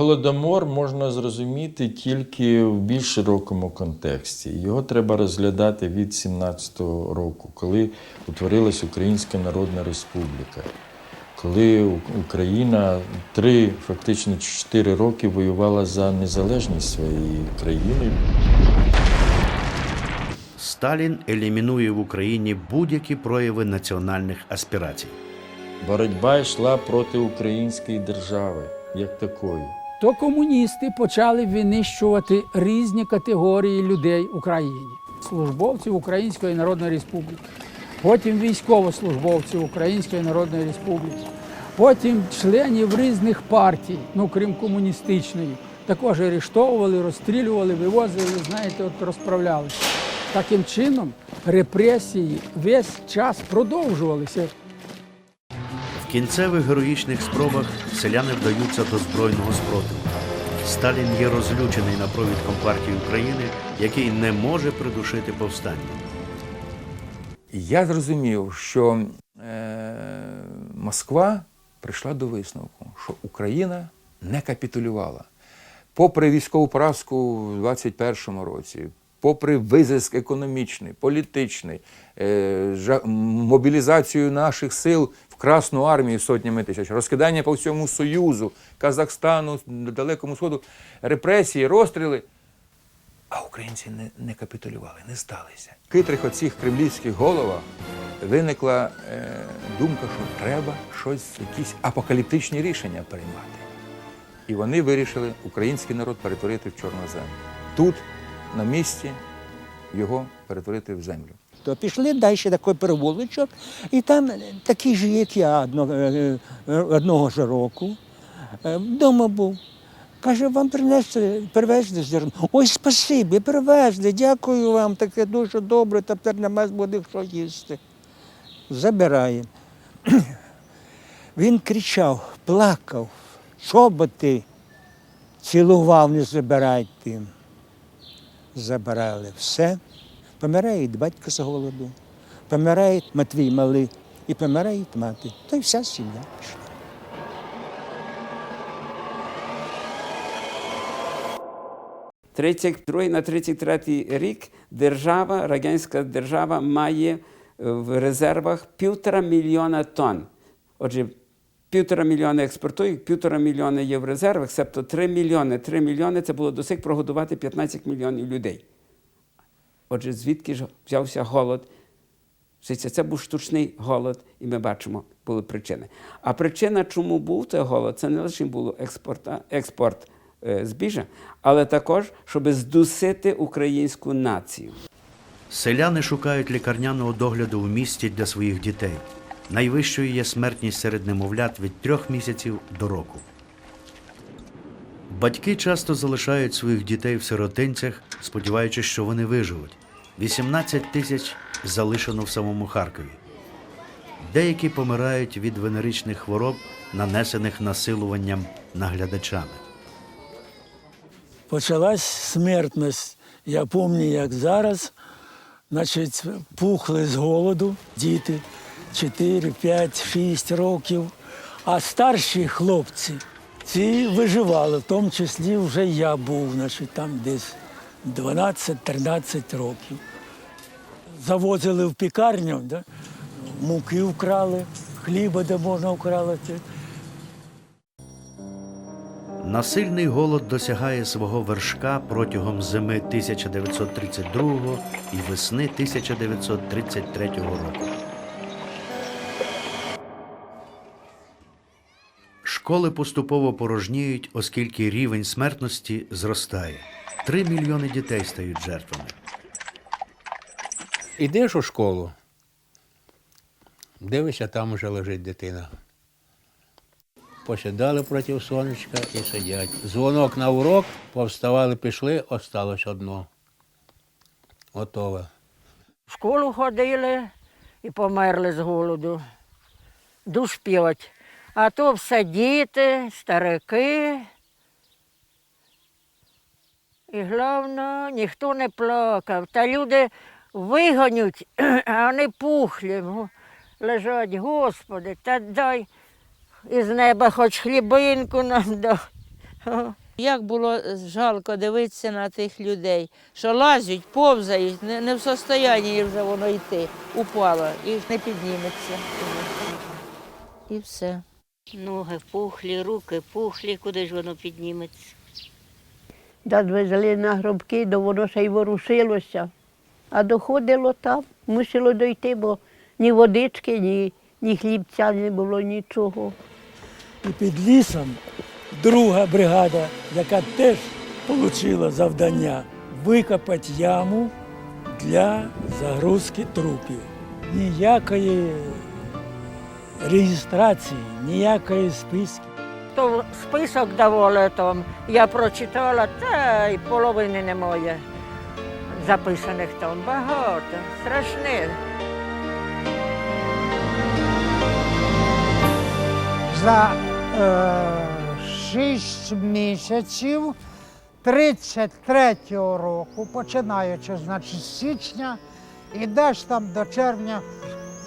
Голодомор можна зрозуміти тільки в більш широкому контексті. Його треба розглядати від 17-го року, коли утворилась Українська Народна Республіка, коли Україна три, фактично чотири роки воювала за незалежність своєї країни. Сталін елімінує в Україні будь-які прояви національних аспірацій. Боротьба йшла проти української держави як такої. То комуністи почали винищувати різні категорії людей в Україні. Службовців Української Народної Республіки, потім військовослужбовців Української Народної Республіки, потім членів різних партій, ну крім комуністичної, також арештовували, розстрілювали, вивозили, знаєте, от розправлялися. Таким чином репресії весь час продовжувалися. Кінцевих героїчних спробах селяни вдаються до збройного спротиву. Сталін є розлючений на провідком партії України, який не може придушити повстання. Я зрозумів, що е, Москва прийшла до висновку, що Україна не капітулювала. Попри військову поразку в 21-му році, попри визиск економічний, політичний, е, мобілізацію наших сил в Красну армію сотнями тисяч, розкидання по всьому Союзу, Казахстану, Далекому Сходу, репресії, розстріли. А українці не, не капітулювали, не здалися. В хитрих оцих кремлівських головах виникла е, думка, що треба щось, якісь апокаліптичні рішення приймати. І вони вирішили український народ перетворити в чорнозем. Тут, на місці, його перетворити в землю. То пішли далі такий перевулочок, і там такий же, як я, одного, е, е, одного ж року, е, вдома був. Каже, вам принесли, привезли зерно. Ой, спасибі, привезли, дякую вам, таке дуже добре, тепер нема буде що їсти. Забирає. Він кричав, плакав, чоботи цілував, не забирайте. Забирали все. Помирає батько з голоду, помирає Матвій малий і помирає мати. То й вся сім'я пішла. – 32 на 33 рік держава, радянська держава має в резервах півтора мільйона тонн. Отже, півтора мільйона експортують, півтора мільйона є в резервах, себто 3 мільйони. 3 мільйони це було досить прогодувати 15 мільйонів людей. Отже, звідки ж взявся голод? Це, був штучний голод, і ми бачимо, були причини. А причина, чому був цей голод, це не лише був експорта, експорт е, збіжжя, але також, щоб здусити українську націю. Селяни шукають лікарняного догляду в місті для своїх дітей. Найвищою є смертність серед немовлят від трьох місяців до року. Батьки часто залишають своїх дітей в сиротинцях, сподіваючись, що вони виживуть. 18 тисяч залишено в самому Харкові. Деякі помирають від венеричних хвороб, нанесених насилуванням наглядачами. почалась смертність. Я пам'ятаю, як зараз, значить, пухли з голоду діти 4, 5, 6 років. А старші хлопці ці виживали, в тому числі вже я був, значить, там десь 12-13 років. Завозили в пікарню, да? муки вкрали, хліба де можна вкрали. Насильний голод досягає свого вершка протягом зими 1932 і весни 1933 року. Школи поступово порожніють, оскільки рівень смертності зростає. Три мільйони дітей стають жертвами. Ідеш у школу, дивишся, там вже лежить дитина. Посідали проти сонечка і сидять. Дзвонок на урок, повставали, пішли, осталось одно. Готове. В школу ходили і померли з голоду. Душ п'ять. А то все діти, старики. І головне, ніхто не плакав. Та люди вигонять, а вони пухлі. Лежать, Господи, та дай із неба хоч хлібинку нам дай. Як було жалко дивитися на тих людей, що лазять, повзають, не, не в состоянні вже воно йти, упало і не підніметься. І все. Ноги пухлі, руки пухлі, куди ж воно підніметься? Дозвезли на гробки, до воно ще й ворушилося. А доходило там, мусило дойти, бо ні водички, ні, ні хлібця не було, нічого. І під лісом друга бригада, яка теж отримала завдання викопати яму для загрузки трупів. Ніякої реєстрації, ніякої списки. То список давали там, я прочитала, та й половини немає записаних там. Багато, страшне. за е, 6 місяців 33-го року, починаючи значить, з січня, і десь там до червня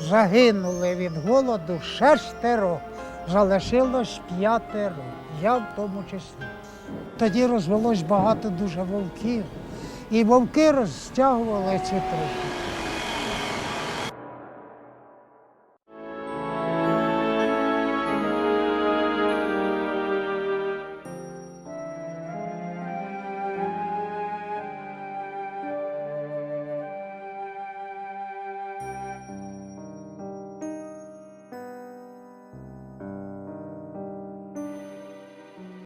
загинули від голоду шестеро, залишилось п'ятеро, я в тому числі. Тоді розвелось багато дуже вовків, і вовки розтягували ці трупи.